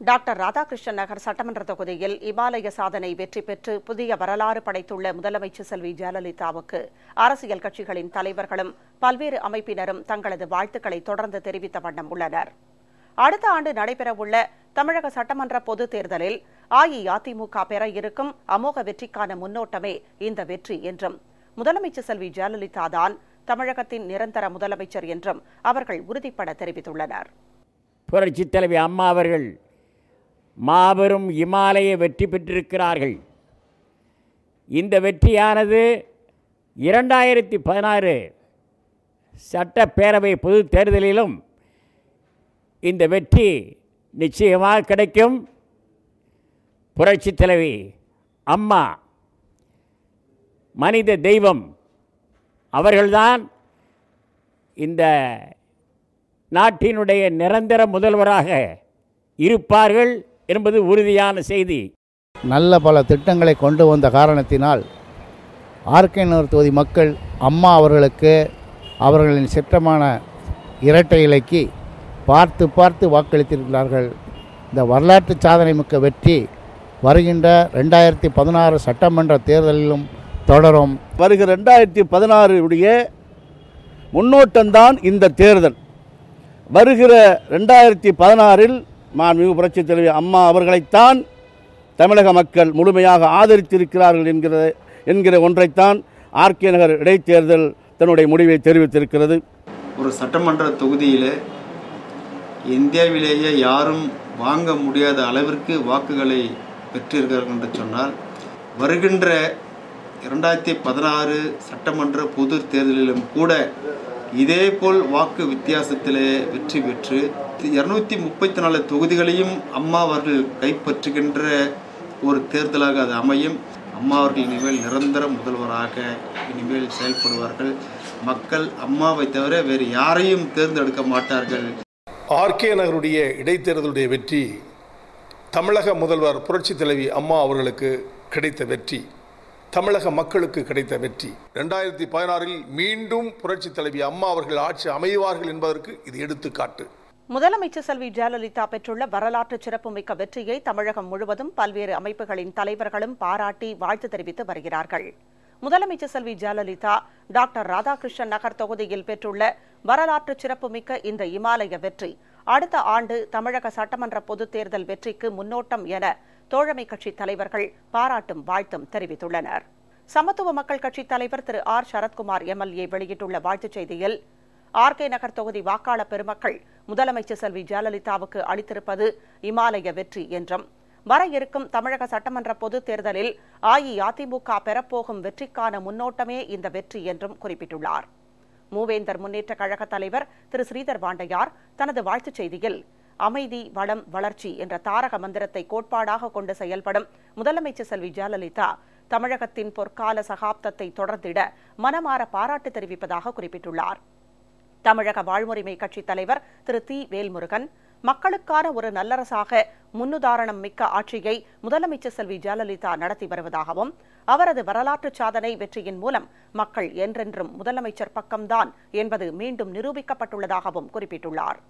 Doctor Radhakrishnan நகர் சட்டமன்ற தொகுதியில் இமாலய சாதனை வெற்றி பெற்று புதிய வரலாறு படைத்துள்ள முதலமைச்சர் செல்வி ஜெயலலிதாவுக்கு அரசியல் கட்சிகளின் தலைவர்களும் பல்வேறு அமைப்பினரும் தங்களது வாழ்த்துக்களை தொடர்ந்து தெரிவித்த வண்ணம் உள்ளனர். அடுத்த ஆண்டு நடைபெறவுள்ள தமிழக சட்டமன்ற பொதுத் தேர்தலில் அஇஅதிமுக பெற இருக்கும் அமோக வெற்றிக்கான முன்னோட்டமே இந்த வெற்றி என்றும் முதலமைச்சர் செல்வி ஜெயலலிதா தான் தமிழகத்தின் நிரந்தர முதலமைச்சர் என்றும் அவர்கள் உறுதிப்பட தெரிவித்துள்ளனர். புரட்சித் தலைவி அம்மா அவர்கள் மாபெரும் இமாலய வெற்றி பெற்றிருக்கிறார்கள். இந்த வெற்றியானது இரண்டாயிரத்தி பதினாறு சட்டப்பேரவை பொது தேர்தலிலும் இந்த வெற்றி நிச்சயமாக கிடைக்கும். புரட்சித் தலைவி அம்மா மனித தெய்வம் அவர்கள்தான் இந்த நாட்டினுடைய நிரந்தர முதல்வராக இருப்பார்கள். என்பது உறுதியான செய்தி. நல்ல பல திட்டங்களை கொண்டு வந்த காரணத்தினால் ஆர்கேனூர் தொகுதி மக்கள் அம்மா அவர்களுக்கு அவர்களின் சிற்றமான இரட்டை இலைக்கு பார்த்து பார்த்து வாக்களித்திருக்கிறார்கள். இந்த வரலாற்று சாதனை மிக்க வெற்றி வருகின்ற ரெண்டாயிரத்தி பதினாறு சட்டமன்ற தேர்தலிலும் தொடரும். வருகிற ரெண்டாயிரத்தி பதினாறு உடைய முன்னோட்டம்தான் இந்த தேர்தல். வருகிற ரெண்டாயிரத்தி பதினாறில் மாண்புமிகு புரட்சித் தலைவி அம்மா அவர்களைத்தான் தமிழக மக்கள் முழுமையாக ஆதரித்திருக்கிறார்கள் என்கிற என்கிற ஒன்றைத்தான் ஆர்கே நகர் இடைத்தேர்தல் தன்னுடைய முடிவை தெரிவித்திருக்கிறது. ஒரு சட்டமன்ற தொகுதியில் இந்தியாவிலேயே யாரும் வாங்க முடியாத அளவிற்கு வாக்குகளை பெற்றிருக்கிறார்கள் என்று சொன்னால் வருகின்ற இரண்டாயிரத்தி பதினாறு சட்டமன்ற பொது தேர்தலிலும் கூட இதேபோல் வாக்கு வித்தியாசத்திலே வெற்றி பெற்று இரநூத்தி முப்பத்தி நாலு தொகுதிகளையும் அம்மா அவர்கள் கைப்பற்றுகின்ற ஒரு தேர்தலாக அது அமையும். அம்மா அவர்கள் இனிமேல் நிரந்தர முதல்வராக இனிமேல் செயல்படுவார்கள். மக்கள் அம்மாவை தவிர வேறு யாரையும் தேர்ந்தெடுக்க மாட்டார்கள். ஆர்கே நகருடைய இடைத்தேர்தலுடைய வெற்றி தமிழக முதல்வர் புரட்சித் தலைவி அம்மா அவர்களுக்கு கிடைத்த வெற்றி தமிழக மக்களுக்கு கிடைத்த வெற்றி. ரெண்டாயிரத்தி பதினாறில் மீண்டும் புரட்சி தலைவி அம்மா அவர்கள் ஆட்சி அமைவார்கள் என்பதற்கு இது எடுத்துக்காட்டு. முதலமைச்சர் செல்வி ஜெயலலிதா பெற்றுள்ள வரலாற்று சிறப்புமிக்க வெற்றியை தமிழகம் முழுவதும் பல்வேறு அமைப்புகளின் தலைவர்களும் பாராட்டி வாழ்த்து தெரிவித்து வருகிறார்கள். முதலமைச்சர் செல்வி ஜெயலலிதா டாக்டர் ராதாகிருஷ்ணன் நகர் தொகுதியில் பெற்றுள்ள வரலாற்று சிறப்புமிக்க இந்த இமாலய வெற்றி அடுத்த ஆண்டு தமிழக சட்டமன்ற பொதுத் தேர்தல் வெற்றிக்கு முன்னோட்டம் என தோழமை கட்சி தலைவர்கள் பாராட்டும் வாழ்த்தும் தெரிவித்துள்ளனர். சமத்துவ மக்கள் கட்சி தலைவர் திரு ஆர். சரத்குமார் எம்எல்ஏ வெளியிட்டுள்ள வாழ்த்துச் செய்தியில் ஆர்கே நகர் தொகுதி வாக்காளர் பெருமக்கள். முதலமைச்சர் செல்வி ஜெயலலிதாவுக்கு அளித்திருப்பது இமாலய வெற்றி என்றும் வர இருக்கும் தமிழக சட்டமன்ற பொதுத் தேர்தலில் அஇஅதிமுக பெறப்போகும் வெற்றிக்கான முன்னோட்டமே இந்த வெற்றி என்றும் குறிப்பிட்டுள்ளார். மூவேந்தர் முன்னேற்ற கழக தலைவர் திரு ஸ்ரீதர் வாண்டையார் தனது வாழ்த்துச் செய்தியில் அமைதி வளம் வளர்ச்சி என்ற தாரக மந்திரத்தை கோட்பாடாக கொண்டு செயல்படும் முதலமைச்சர் செல்வி ஜெயலலிதா தமிழகத்தின் பொற்கால சகாப்தத்தை தொடர்ந்திட மனமாற பாராட்டு தெரிவிப்பதாக குறிப்பிட்டுள்ளார். தமிழக வாழ்முறைமை கட்சித் தலைவர் திரு. தி. வேல்முருகன் மக்களுக்கான ஒரு நல்லரசாக முன்னுதாரணம் மிக்க ஆட்சியை முதலமைச்சர் செல்வி. ஜெயலலிதா நடத்தி வருவதாகவும் அவரது வரலாற்று சாதனை வெற்றியின் மூலம் மக்கள் என்றென்றும் முதலமைச்சர் பக்கம்தான் என்பது மீண்டும் நிரூபிக்கப்பட்டுள்ளதாகவும் குறிப்பிட்டுள்ளார்.